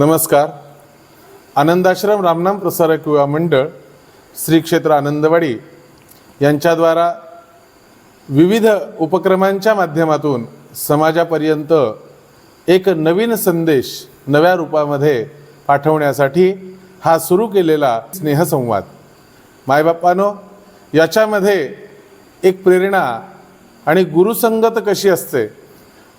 नमस्कार. आनंदाश्रम रामनाम प्रसारक युवा मंडळ श्री क्षेत्र आनंदवाडी यांच्याद्वारा विविध उपक्रमांच्या माध्यमातून समाजापर्यंत एक नवीन संदेश नव्या रूपामध्ये पाठवण्यासाठी हा सुरू केलेला स्नेहसंवाद. मायबाप्पानो याच्यामध्ये एक प्रेरणा आणि गुरुसंगत कशी असते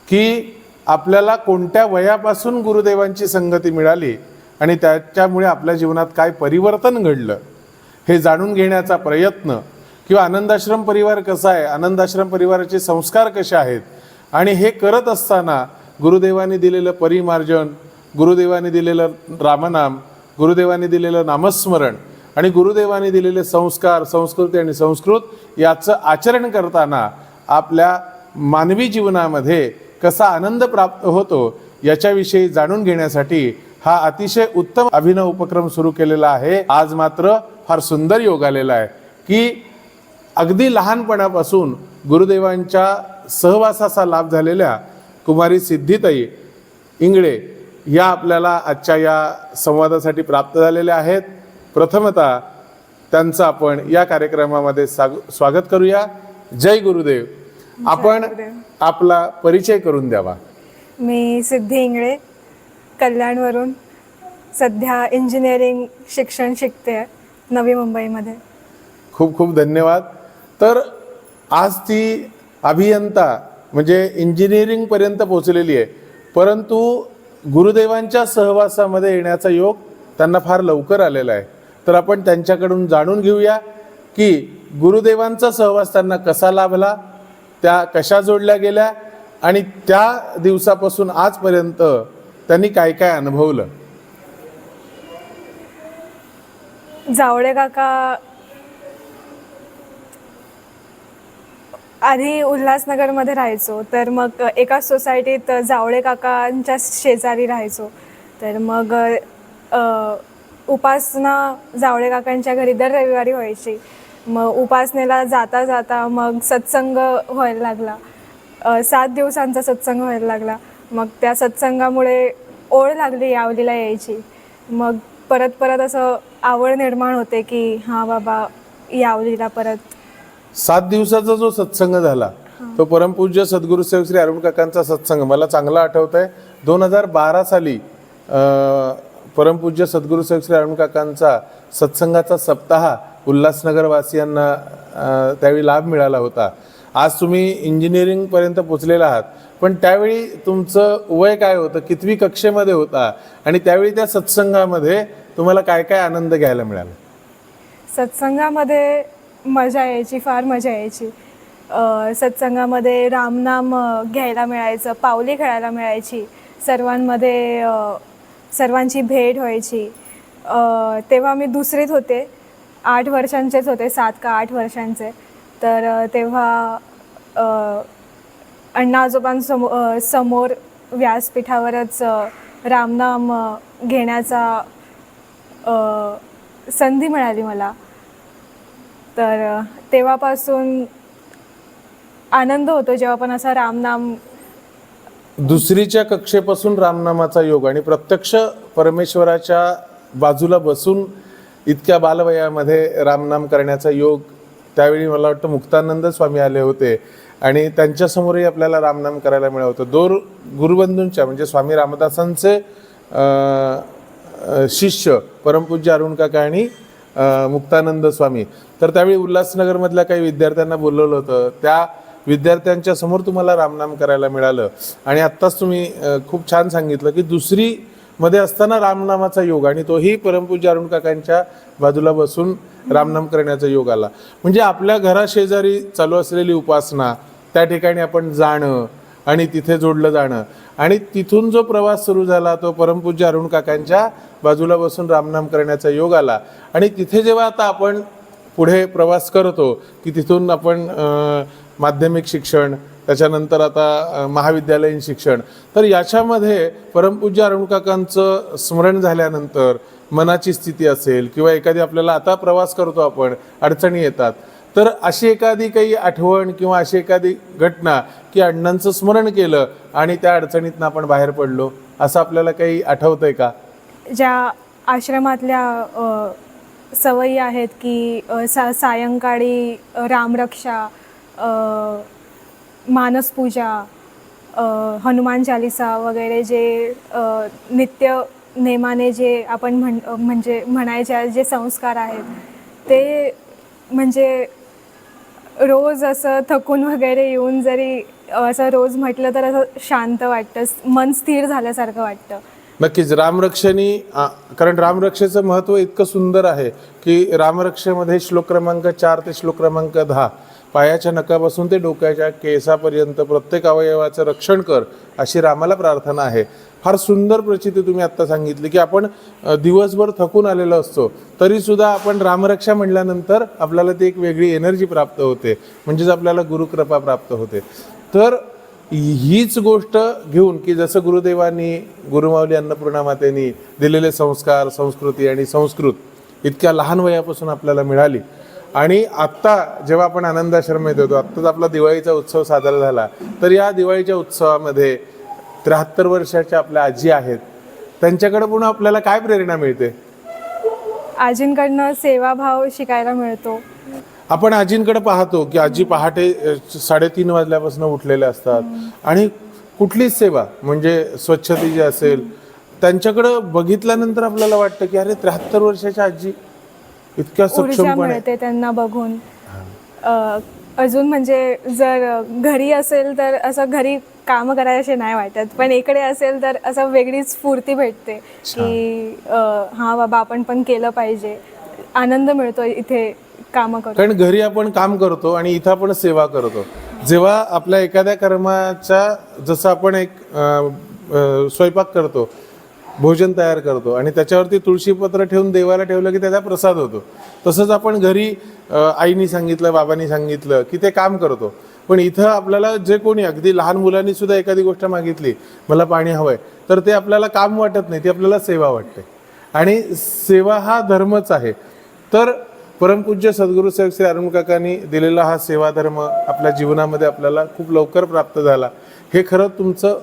की आपल्याला कोणत्या वयापासून गुरुदेवांची संगती मिळाली आणि त्याच्यामुळे आपल्या जीवनात काय परिवर्तन घडलं हे जाणून घेण्याचा प्रयत्न किंवा आनंदाश्रम परिवार कसा आहे आनंदाश्रम परिवाराचे संस्कार कसे आहेत आणि हे करत असताना गुरुदेवांनी दिलेलं परिमार्जन गुरुदेवांनी दिलेलं रामनाम गुरुदेवांनी दिलेलं नामस्मरण आणि गुरुदेवांनी दिलेले संस्कार संस्कृती आणि संस्कृत याचं आचरण करताना आपल्या मानवी जीवनामध्ये कसा आनंद प्राप्त होतो याच्याविषयी जाणून घेण्यासाठी हा अतिशय उत्तम अभिनव उपक्रम सुरू केलेला आहे. आज मात्र फार सुंदर योग आलेला आहे की अगदी लहानपणापासून गुरुदेवांच्या सहवासाचा लाभ झालेल्या कुमारी सिद्धिताई इंगळे या आपल्याला आजच्या या संवादासाठी प्राप्त झालेल्या आहेत. प्रथमतः त्यांचं आपण या कार्यक्रमामध्ये साग स्वागत करूया. जय गुरुदेव. आपण. आपला परिचय करून द्यावा. मी सिद्धी इंगळे कल्याणवरून सध्या इंजिनिअरिंग शिक्षण शिकते नवी मुंबईमध्ये. खूप खूप धन्यवाद. तर आज ती अभियंता म्हणजे इंजिनिअरिंगपर्यंत पोहोचलेली आहे. परंतु गुरुदेवांच्या सहवासामध्ये येण्याचा योग त्यांना फार लवकर आलेला आहे. तर आपण त्यांच्याकडून जाणून घेऊया की गुरुदेवांचा सहवास त्यांना कसा लाभला? त्या कशा जोडल्या गेल्या आणि त्या दिवसापासून आजपर्यंत त्यांनी काय काय अनुभवलं? जावळे काका आधी उल्हासनगरमध्ये राहायचो तर मग एका सोसायटीत जावळे काकांच्या शेजारी राहायचो. तर मग उपासना जावळे काकांच्या घरी दर रविवारी व्हायची. मग उपासनेला जाता जाता मग सत्संग व्हायला लागला. सात दिवसांचा सत्संग व्हायला लागला. मग त्या सत्संगामुळे ओढ लागली यावलीला यायची. मग परत परत असं आवड निर्माण होते की हां बाबा यावलीला परत. सात दिवसाचा जो सत्संग झाला तो परमपूज्य सद्गुरू सेवक श्री अरुण काकांचा सत्संग. मला चांगला आठवत आहे दोन हजार बारा साली परमपूज्य सद्गुरू सेवक श्री अरुण काकांचा सत्संगाचा सप्ताह उल्हासनगरवासियांना त्यावेळी लाभ मिळाला होता. आज तुम्ही इंजिनिअरिंगपर्यंत पोचलेला आहात. पण त्यावेळी तुमचं वय काय होतं? कितवी कक्षेमध्ये होता? आणि त्यावेळी त्या सत्संगामध्ये तुम्हाला काय काय आनंद घ्यायला मिळाला? सत्संगामध्ये मजा यायची फार मजा यायची. सत्संगामध्ये रामनाम घ्यायला मिळायचं पावली खेळायला मिळायची. सर्वांमध्ये सर्वांची भेट व्हायची. तेव्हा मी दुसरीत होते. आठ वर्षांचेच होते सात का आठ वर्षांचे. तर तेव्हा अण्णा आजोबांसमो समोर व्यासपीठावरच रामनाम घेण्याचा संधी मिळाली मला. तर तेव्हापासून आनंद होतो जेव्हा पण असा रामनाम दुसरीच्या कक्षेपासून रामनामाचा योग आणि प्रत्यक्ष परमेश्वराच्या बाजूला बसून इतक्या बालवयामध्ये रामनाम करण्याचा योग त्यावेळी मला वाटतं मुक्तानंद स्वामी आले होते. आणि त्यांच्यासमोरही आपल्याला रामनाम करायला मिळालं होतं. दोर गुरुबंधूंच्या म्हणजे स्वामी रामदासांचे शिष्य परमपूज्य अरुण काका आणि मुक्तानंद स्वामी. तर त्यावेळी उल्हासनगरमधल्या काही विद्यार्थ्यांना बोलवलं होतं. त्या विद्यार्थ्यांच्या समोर तुम्हाला रामनाम करायला मिळालं. आणि आत्ताच तुम्ही खूप छान सांगितलं की दुसरी मध्ये असताना रामनामाचा योग आणि तोही परमपूज्य अरुण काकांच्या बाजूला बसून रामनाम करण्याचा योग आला. म्हणजे आपल्या घराशेजारी चालू असलेली उपासना त्या ठिकाणी आपण जाणं आणि तिथे जोडलं जाणं आणि तिथून जो प्रवास सुरू झाला तो परमपूज्य अरुण काकांच्या बाजूला बसून रामनाम करण्याचा योग आला. आणि तिथे जेव्हा आता आपण पुढे प्रवास करतो की तिथून आपण माध्यमिक शिक्षण त्याच्यानंतर आता महाविद्यालयीन शिक्षण. तर याच्यामध्ये परमपूज्य अरुणकाकांचं स्मरण झाल्यानंतर मनाची स्थिती असेल किंवा एखादी आपल्याला आता प्रवास करतो आपण अडचणी येतात तर अशी एखादी काही आठवण किंवा अशी एखादी घटना की अण्णांचं स्मरण केलं आणि त्या अडचणीतनं आपण बाहेर पडलो असं आपल्याला काही आठवतंय का? ज्या आश्रमातल्या सवयी आहेत की सा सायंकाळी रामरक्षा मानसपूजा हनुमान चालिसा वगैरे जे नित्य नेमाने जे आपण म्हण म्हणजे म्हणायच्या जे संस्कार आहेत ते म्हणजे रोज असं थकून वगैरे येऊन जरी असं रोज म्हटलं तर असं शांत वाटतं मन स्थिर झाल्यासारखं वाटतं. नक्कीच. रामरक्षणी कारण रामरक्षेचं महत्त्व इतकं सुंदर आहे की रामरक्षेमध्ये श्लोक क्रमांक चार ते श्लोक क्रमांक दहा पायाच्या नकापासून ते डोक्याच्या केसापर्यंत प्रत्येक अवयवाचं रक्षण कर अशी रामाला प्रार्थना आहे. फार सुंदर प्रचिती तुम्ही आत्ता सांगितली की आपण दिवसभर थकून आलेलो असतो तरीसुद्धा आपण रामरक्षा म्हणल्यानंतर आपल्याला ती एक वेगळी एनर्जी प्राप्त होते म्हणजेच आपल्याला गुरुकृपा प्राप्त होते. तर हीच गोष्ट घेऊन की जसं गुरुदेवांनी गुरुमावली अन्नपूर्णा मातेनी दिलेले संस्कार संस्कृती आणि संस्कृत इतक्या लहान वयापासून आपल्याला मिळाली आणि आत्ता जेव्हा आपण आनंदाश्रमात येतो आत्ताच आपला दिवाळीचा उत्सव साजरा झाला तर या दिवाळीच्या उत्सवामध्ये त्र्याहत्तर वर्षाच्या आपल्या आजी आहेत. त्यांच्याकडे पण आपल्याला काय प्रेरणा मिळते? आजींकडनं सेवाभाव शिकायला मिळतो. आपण आजींकडे पाहतो की आजी पहाटे साडेतीन वाजल्यापासून उठलेल्या असतात. आणि कुठलीच सेवा म्हणजे स्वच्छतेची असेल त्यांच्याकडं बघितल्यानंतर आपल्याला वाटतं की अरे त्र्याहत्तर वर्षाच्या आजी इतक्या ऊर्जा सक्षमपणे मिळते त्यांना बघून. अ, अजून म्हणजे जर घरी असेल तर असं घरी कामं करायचे नाही वाटत पण इकडे असेल तर असं वेगळीच स्फूर्ती भेटते की अ, हा बाबा आपण पण केलं पाहिजे. आनंद मिळतो इथे कामं करून. कारण घरी आपण काम करतो आणि इथं आपण सेवा करतो. जेव्हा आपल्या एखाद्या कर्माच्या जसं आपण एक अ, अ, स्वयंपाक करतो भोजन तयार करतो. आणि त्याच्यावरती तुळशीपत्र ठेवून देवाला ठेवलं की त्याचा प्रसाद होतो. तसंच आपण घरी आईनी सांगितलं बाबांनी सांगितलं की ते काम करतो. पण इथं आपल्याला जे कोणी अगदी लहान मुलांनी सुद्धा एखादी गोष्ट मागितली मला पाणी हवंय तर ते आपल्याला काम वाटत नाही ती आपल्याला सेवा वाटते. आणि सेवा हा धर्मच आहे. तर परमपूज्य सद्गुरू साहेब श्री अरुण काकांनी दिलेला हा सेवा धर्म आपल्या जीवनामध्ये आपल्याला खूप लवकर प्राप्त झाला. हे खरं तुमचं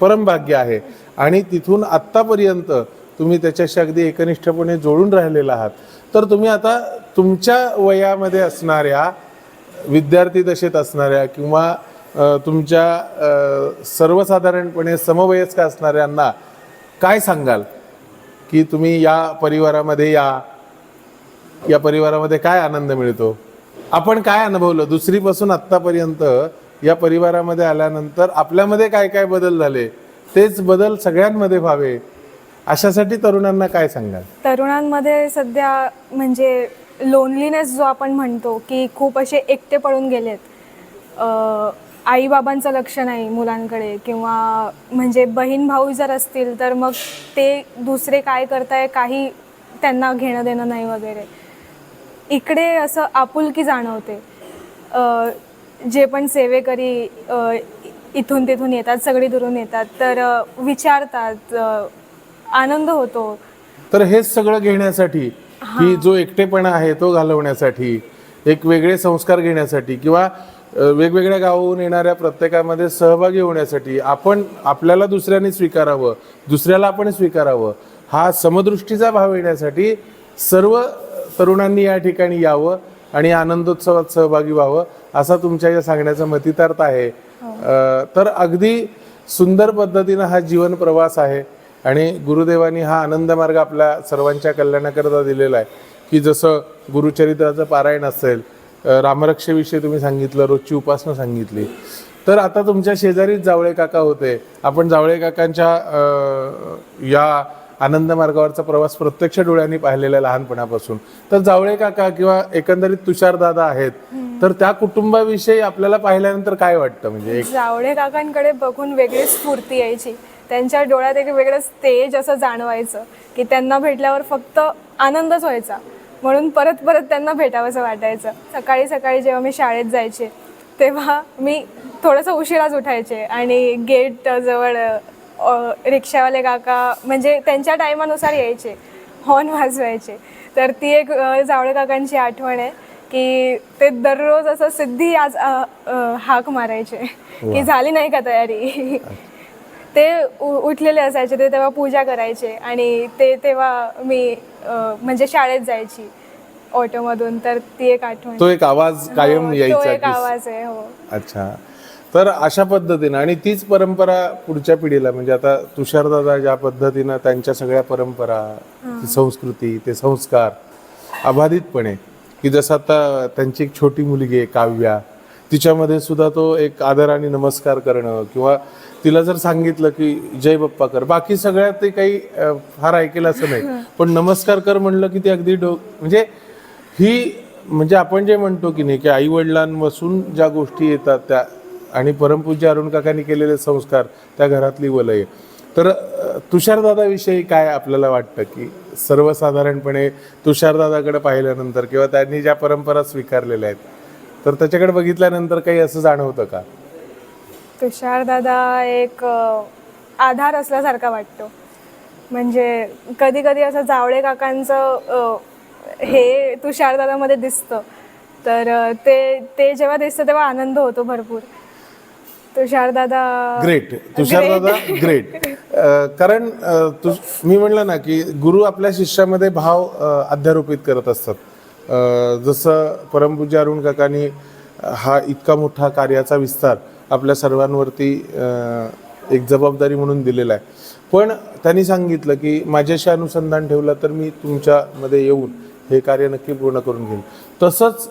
परमभाग्य आहे. आणि तिथून आत्तापर्यंत तुम्ही त्याच्याशी अगदी एकनिष्ठपणे जोडून राहिलेला आहात. तर तुम्ही आता तुमच्या वयामध्ये असणाऱ्या विद्यार्थी दशेत असणाऱ्या किंवा तुमच्या सर्वसाधारणपणे समवयस्क असणाऱ्यांना काय सांगाल? की तुम्ही या परिवारामध्ये या या परिवारामध्ये काय आनंद मिळतो? आपण काय अनुभवलं? दुसरीपासून आत्तापर्यंत या परिवारामध्ये आल्यानंतर आपल्यामध्ये काय काय बदल झाले? तेच बदल सगळ्यांमध्ये व्हावे. अशासाठी तरुणांना काय सांगाल? तरुणांमध्ये सध्या म्हणजे लोनलीनेस जो आपण म्हणतो की खूप असे एकटे पडून गेलेत. आईबाबांचं लक्ष नाही मुलांकडे किंवा म्हणजे बहीण भाऊ जर असतील तर मग ते दुसरे काय करताय काही त्यांना घेणं देणं नाही वगैरे. इकडे असं आपुलकी जाणवते. जे पण सेवेकरी इथून तिथून येतात सगळी दुरून येतात तर विचारतात आनंद होतो. तर हेच सगळं घेण्यासाठी की जो एकटेपणा आहे तो घालवण्यासाठी एक वेगळे संस्कार घेण्यासाठी किंवा वेगवेगळ्या गावाहून येणाऱ्या प्रत्येकामध्ये सहभागी होण्यासाठी आपण आपल्याला दुसऱ्याने स्वीकारावं दुसऱ्याला आपण स्वीकारावं हा समदृष्टीचा भाव येण्यासाठी सर्व तरुणांनी या ठिकाणी यावं आणि आनंदोत्सवात सहभागी व्हावं असा तुमच्या या सांगण्याचा मतितार्थ आहे. तर अगदी सुंदर पद्धतीनं हा जीवन प्रवास आहे आणि गुरुदेवांनी हा आनंद मार्ग आपल्या सर्वांच्या कल्याणाकरता दिलेला आहे. की जसं गुरुचरित्राचं पारायण असेल रामरक्षेविषयी तुम्ही सांगितलं रोजची उपासना सांगितली. तर आता तुमच्या शेजारीच जावळे काका होते. आपण जावळे काकांच्या या आनंद मार्गावरचा प्रवास प्रत्यक्ष डोळ्यांनी पाहिलेला लहानपणापासून. तर जावळे काका किंवा एकंदरीत तुषार दादा आहेत. तर त्या कुटुंबाविषयी आपल्याला पाहिल्यानंतर काय वाटतं? म्हणजे एक जावळे काकांकडे बघून वेगळी स्फूर्ती यायची. त्यांच्या डोळ्यात एक वेगळंच तेज असं जाणवायचं की त्यांना भेटल्यावर फक्त आनंदच व्हायचा. म्हणून परत परत त्यांना भेटावंसं वाटायचं. सकाळी सकाळी जेव्हा मी शाळेत जायचे तेव्हा मी थोडंसं उशिराच उठायचे आणि गेट जवळ रिक्षावाले काका म्हणजे त्यांच्या टायमानुसार यायचे. हॉर्न वाजवायचे. तर ती एक जावळे काकांची आठवण आहे. की ते दररोज असं सिद्धी आज अ, अ, हाक मारायचे. की झाली नाही का तयारी? ते उ उठलेले असायचे ते तेव्हा पूजा करायचे आणि ते तेव्हा मी अ, म्हणजे शाळेत जायची ऑटोमधून तर ती एक आठवण. तो एक आवाज कायम हो, तो यायचा एक की आवाज आहे हो. अच्छा. तर अशा पद्धतीनं आणि तीच परंपरा पुढच्या पिढीला म्हणजे आता तुषारदादा ज्या पद्धतीनं त्यांच्या सगळ्या परंपरा ती संस्कृती ते संस्कार अबाधितपणे की जसं आता त्यांची एक छोटी मुलगी आहे काव्या तिच्यामध्ये सुद्धा तो एक आदर आणि नमस्कार करणं किंवा तिला जर सांगितलं की जय बाप्पा कर. बाकी सगळ्यात ते काही फार ऐकेल असं नाही. पण नमस्कार कर म्हणलं की ते अगदी डो म्हणजे ही म्हणजे आपण जे म्हणतो की नाही की आई वडिलांपासून ज्या गोष्टी येतात त्या आणि परमपूज्य अरुण काकांनी केलेले संस्कार त्या घरातली वलय. तर तुषारदादाविषयी काय आपल्याला वाटतं की सर्वसाधारणपणे तुषारदादाकडे पाहिल्यानंतर किंवा त्यांनी ज्या परंपरा स्वीकारलेल्या आहेत तर त्याच्याकडे बघितल्यानंतर काही असं जाणवतं का? तुषारदादा एक आधार असल्यासारखा वाटतो. म्हणजे कधी कधी असं जावळे काकांचं हे तुषारदादामध्ये दिसतं. तर ते ते जेव्हा दिसतं तेव्हा आनंद होतो भरपूर. तुषार दादा ग्रेट तुषारदादा ग्रेट कारण मी म्हणलं ना की गुरु आपल्या शिष्यामध्ये भाव अध्यारोपित करत असतात. जसं परमपूज्य अरुण काकांनी हा इतका मोठा कार्याचा विस्तार आपल्या सर्वांवरती एक जबाबदारी म्हणून दिलेला आहे. पण त्यांनी सांगितलं की माझ्याशी अनुसंधान ठेवलं तर मी तुमच्यामध्ये येऊन हे कार्य नक्की पूर्ण करून घेईन. तसंच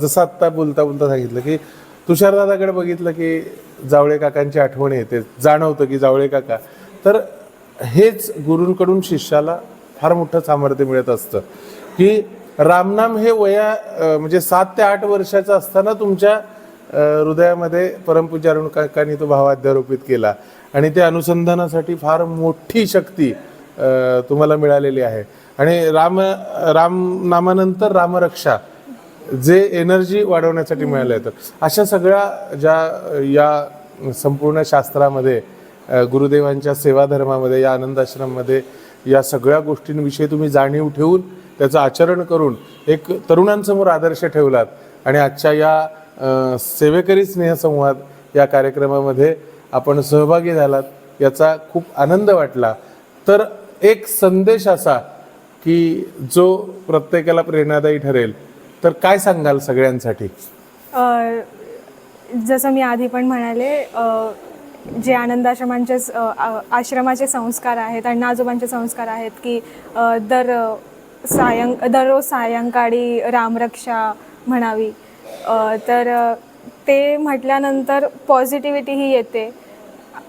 जसं आत्ता बोलता बोलता सांगितलं की तुषारदादाकडे बघितलं की जावळे काकांची आठवण येते जाणवतं की जावळे काका. तर हेच गुरूंकडून शिष्याला फार मोठं सामर्थ्य मिळत असतं. की रामनाम हे वया म्हणजे सात ते आठ वर्षाचं असताना तुमच्या हृदयामध्ये परमपूज्य अरुण काकांनी तो भाव अध्यारोपित केला. आणि ते अनुसंधानासाठी फार मोठी शक्ती तुम्हाला मिळालेली आहे. आणि राम राम नामानंतर रामरक्षा जे एनर्जी वाढवण्यासाठी मिळालं येतं अशा सगळ्या ज्या या संपूर्ण शास्त्रामध्ये गुरुदेवांच्या सेवा धर्मामध्ये या आनंद आश्रममध्ये या सगळ्या गोष्टींविषयी तुम्ही जाणीव ठेवून त्याचं आचरण करून एक तरुणांसमोर आदर्श ठेवलात. आणि आजच्या या सेवेकरी स्नेहसंवाद या कार्यक्रमामध्ये आपण सहभागी झालात याचा खूप आनंद वाटला. तर एक संदेश असा की जो प्रत्येकाला प्रेरणादायी ठरेल तर काय सांगाल सगळ्यांसाठी? जसं मी आधी पण म्हणाले जे आनंदाश्रमांचे स- आश्रमाचे संस्कार आहेत अण्णा आजोबांचे संस्कार आहेत की दर सायं दररोज सायंकाळी रामरक्षा म्हणावी. तर ते म्हटल्यानंतर पॉझिटिव्हिटी ही येते.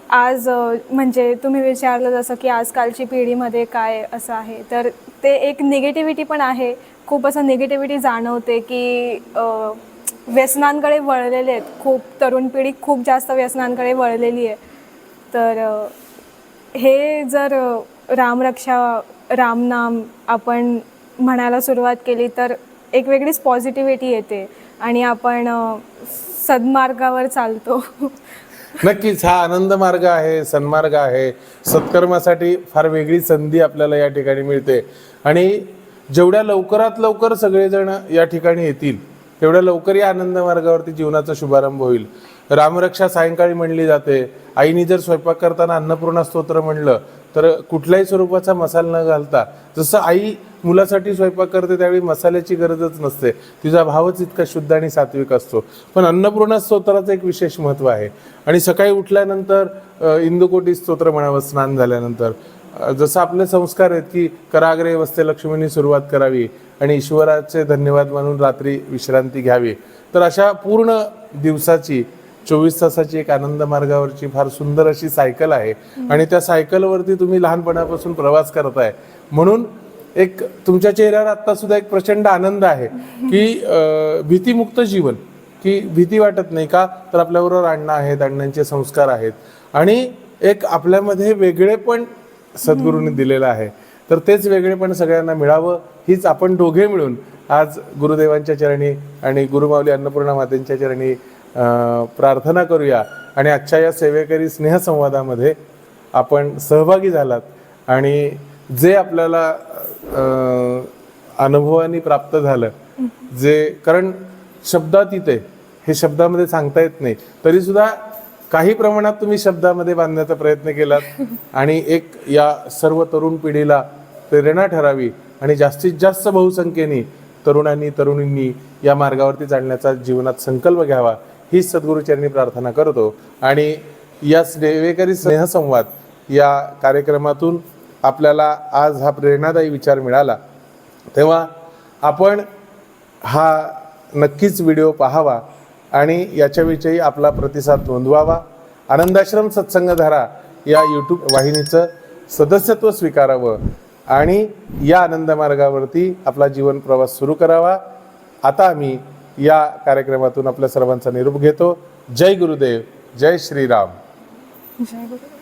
आज म्हणजे तुम्ही विचारलं जसं की आजकालची पिढीमध्ये काय असं आहे तर ते एक निगेटिव्हिटी पण आहे खूप असं निगेटिव्हिटी जाणवते की व्यसनांकडे वळलेले आहेत. खूप तरुण पिढी खूप जास्त व्यसनांकडे वळलेली आहे. तर हे जर रामरक्षा रामनाम आपण म्हणायला सुरुवात केली तर एक वेगळीच पॉझिटिव्हिटी येते आणि आपण सद्मार्गावर चालतो. नक्कीच हा आनंद मार्ग आहे सन्मार्ग आहे. सत्कर्मासाठी फार वेगळी संधी आपल्याला या ठिकाणी मिळते. आणि जेवढ्या लवकरात लवकर सगळेजण या ठिकाणी येतील तेवढ्या लवकर या आनंद मार्गावरती जीवनाचा शुभारंभ होईल. रामरक्षा सायंकाळी म्हणली जाते. आईने जर स्वयंपाक करताना अन्नपूर्णा स्तोत्र म्हणलं तर कुठल्याही स्वरूपाचा मसाला न घालता जसं आई मुलासाठी स्वयंपाक करते त्यावेळी मसाल्याची गरजच नसते. तिचा भावच इतका शुद्ध आणि सात्विक असतो. पण अन्नपूर्णा स्तोत्राचं एक विशेष महत्त्व आहे. आणि सकाळी उठल्यानंतर इंदुकोटी स्तोत्र म्हणावं स्नान झाल्यानंतर. जसं आपले संस्कार आहेत की कराग्रे वस्ते लक्ष्मीनी सुरुवात करावी आणि ईश्वराचे धन्यवाद मानून रात्री विश्रांती घ्यावी. तर अशा पूर्ण दिवसाची चोवीस तासाची एक आनंद मार्गावरची फार सुंदर अशी सायकल आहे. आणि त्या सायकलवरती तुम्ही लहानपणापासून प्रवास करताय. म्हणून एक तुमच्या चेहऱ्यावर आता सुद्धा एक प्रचंड आनंद आहे की भीतीमुक्त जीवन की भीती वाटत नाही का? तर आपल्याबरोबर अण्णा आहेत अण्णांचे संस्कार आहेत. आणि एक आपल्यामध्ये वेगळे पण सद्गुरूंनी दिलेलं आहे. तर तेच वेगळेपण सगळ्यांना मिळावं हीच आपण दोघे मिळून आज गुरुदेवांच्या चरणी आणि गुरुमाऊली अन्नपूर्णा मातेंच्या चरणी प्रार्थना करूया. आणि आजच्या या सेवेकरी स्नेहसंवादामध्ये आपण सहभागी झालात आणि जे आपल्याला अनुभवाने प्राप्त झालं जे कारण शब्दातीत आहे हे शब्दामध्ये सांगता येत नाही. तरी सुद्धा काही प्रमाणात तुम्ही शब्दामध्ये बांधण्याचा प्रयत्न केलात आणि एक या सर्व तरुण पिढीला प्रेरणा ठरावी आणि जास्तीत जास्त बहुसंख्येने तरुणांनी तरुणींनी या मार्गावरती चालण्याचा जीवनात संकल्प घ्यावा ही सद्गुरुचरणी प्रार्थना करतो. आणि या सेवेकरी स्नेहसंवाद या कार्यक्रमातून आपल्याला आज हा प्रेरणादायी विचार मिळाला. तेव्हा आपण हा नक्कीच व्हिडिओ पाहावा. आणि याच्याविषयी आपला प्रतिसाद नोंदवावा. आनंदाश्रम सत्संगधारा या यूट्यूब वाहिनीचं सदस्यत्व स्वीकारावं आणि या आनंद मार्गावरती आपला जीवन प्रवास सुरू करावा. आता आम्ही या कार्यक्रमातून आपल्या सर्वांचा निरोप घेतो. जय गुरुदेव. जय श्रीराम. जय गुरु